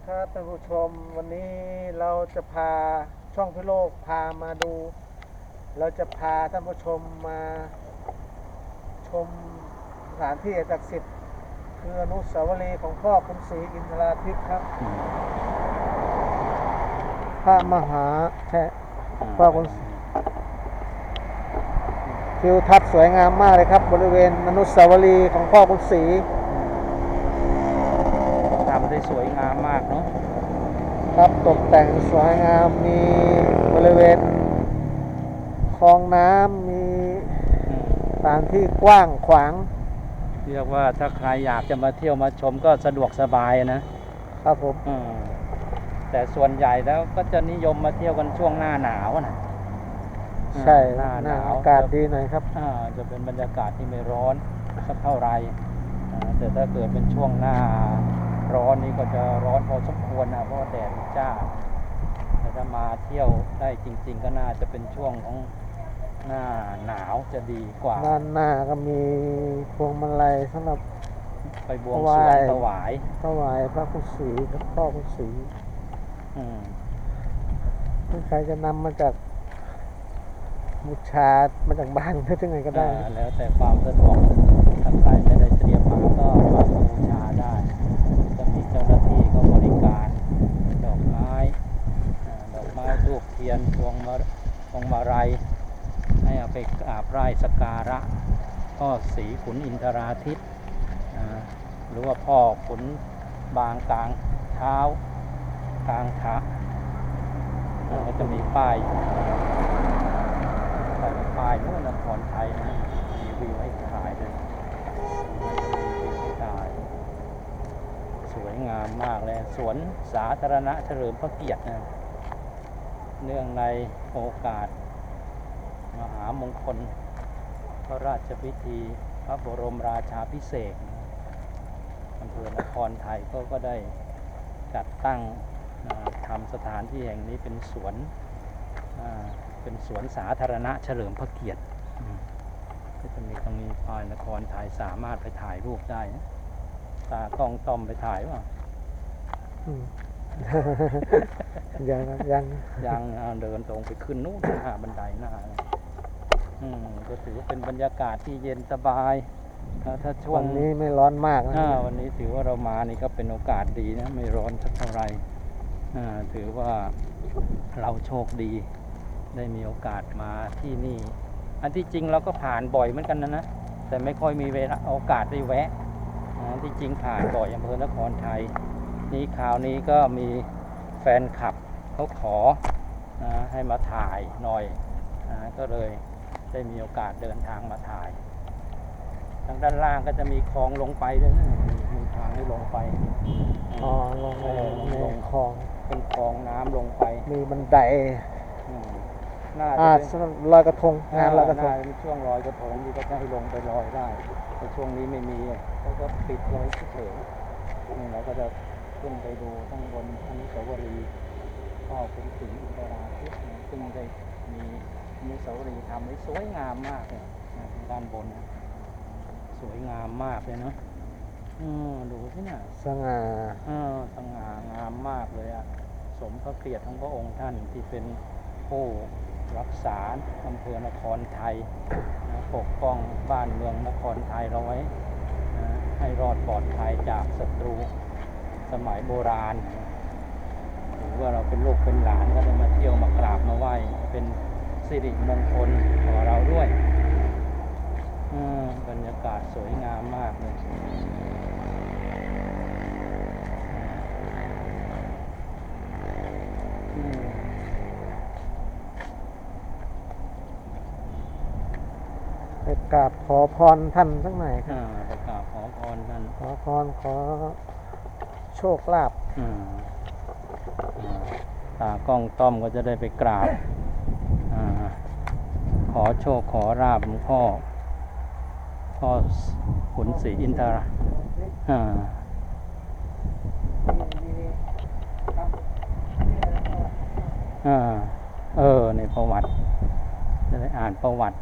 ดีครับท่านผู้ชมวันนี้เราจะพาช่องพิโลกพามาดู เราจะพาท่านผู้ชมมาชมสถานที่ศักดิ์สิทธิ์คืออนุสาวรีย์ของพ่อคุณศรีอินทราทิตย์ครับ พระมหาแทะพ่อคุณทิวทัศน์สวยงามมากเลยครับ บริเวณอนุสาวรีย์ของพ่อคุณศรี สวยงามมากเนาะครับตกแต่งสวยงามมีบริเวณคลองน้ำมีอืมสถานที่กว้างขวาง เรียกว่าถ้าใครอยากจะมาเที่ยวมาชมก็สะดวกสบายนะครับผมอืมแต่ส่วนใหญ่แล้วก็จะนิยมมาเที่ยวกันช่วงหน้าหนาวนะใช่หน้าหหน้านาวอากาศดีหน่อยครับอ่าจะเป็นบรรยากาศที่ไม่ร้อนสักเท่าไหร่อ่าแต่ถ้าเกิดเป็นช่วงหน้า ร้อนนี่ก็จะร้อนพอสมควรนะเพราะว่าแดดจ้าแต่ถ้ามาเที่ยวได้จริง ๆ ก็น่าจะเป็นช่วงของหน้าหนาวจะดีกว่า ด้านหน้าก็มีพวงมาลัยสำหรับไปบวงถสรววางยถวายถวายพระคุณศรีกับพ่อคุณศรีอืมถ้าใครจะนำมาจากบูชามาจากบ้านหรือที่ไหนก็ได้ อ่าแล้วแต่ความสะดวกถ้าใครไม่ได้เตรียมมาก็มาบูชาได้ จะมีเจ้าหน้าที่ก็บริการ ดอกไม้อ่าดอ กไม้ทูบเทียนพวงมาพวงมาลัยให้เอาไปกราบไหว้สการะ พ่อศรีขุนอินทราทิตย์อ่าหรือว่าพ่อขุนบางกลางเท้ากลางขาอ่าก็จะมีป้ายป้ายป้ายนู้นนครไทยนะมีวิวให้ถ่ายเลยมีวิวให้ถ่ายสวยงามมากเลย สวนสาธารณะเฉลิมพระเกียรตินะ เนื่องในโอกาส มหามงคล พระราชพิธีพระบรมราชาพิเศษอำเภอนครไทยก็ก็ได้จัดตั้งทำสถานที่แห่งนี้เป็นสวนเป็นสวนสาธารณะเฉลิมพระเกียรติก็จะมีตรงนี้ป้ายนครไทยสามารถไปถ่ายรูปได้ ตากล้องต้อมไปถ่ายว่า ยังครับยังยังอ่าเดินตรงไปขึ้นนู้นหน้าบันไดหน้าเลยอืมก็ถือว่าเป็นบรรยากาศที่เย็นสบายถ้าถ้าช่ววังนนี้ไม่ร้อนมากนะอ่าวันนี้ถือว่าเรามานี่ก็เป็นโอกาสดีนะไม่ร้อนสักเท่าไหร่อ่าถือว่าเราโชคดี ได้มีโอกาสมาที่นี่ อันที่จริงเราก็ผ่านบ่อยเหมือนกันนะนะแต่ไม่ค่อยมีเวลาโอกาสได้แวะอ่าที่จริงผ่านบ่อยอำเภอนครไทย นี่คราวนี้ก็มีแฟนคลับเขาขอนะให้มาถ่ายหน่อยนะก็เลยได้มีโอกาสเดินทางมาถ่าย ทางด้านล่างก็จะมีคลองลงไปด้วยนะมีมีทางให้ลงไปอ๋อลงไปเออในลงคลองเป็นคลองน้ำลงไป มีบันไดอืมน่าจะอ่าเป็นสำหรับลอยกระทงงานลอยกระทงน่าเป็นช่วงลอยกระทงที่ก็จะให้ลงไปลอยได้แต่ช่วงนี้ไม่มีเขาก็ปิดไว้เฉยๆนี่เราก็จะ ขึ้นไปดูข้างบนอนุสาวรีย์พ่อคุณศรีอินทราทิตย์นะซึ่งได้มีอนุสาวรีย์ทำไว้สวยงามมากเลยนะทางด้านบนนะสวยงามมากเลยเนาะอืมดูที่น่ะสง่าเออสง่างามมากเลยอะสมพระเกียรติของพระองค์ท่านที่เป็นผู้รักษาอำเภอนครไทยนะปกป้องบ้านเมืองนครไทยเราไว้นะให้รอดปลอดภัยจากศัตรู สมัยโบราณถือว่าเราเป็นลูกเป็นหลานก็ได้มาเที่ยวมากราบมาไหว้เป็นสิริมงคลต่อเราด้วยอืมบรรยากาศสวยงามมากเลยอืมไปกราบขอพรท่านสักหน่อยครับอ่าประกราศขอพรท่าน ขอพรขอ โชคลาภอืมอ่าตากล้องต้อมก็จะได้ไปกราบอาขอโชคขอราบหลวงพ่อ พ่อขุนศรีอินทราอ่าอ่าเออในประวัติ จะได้อ่านประวัติ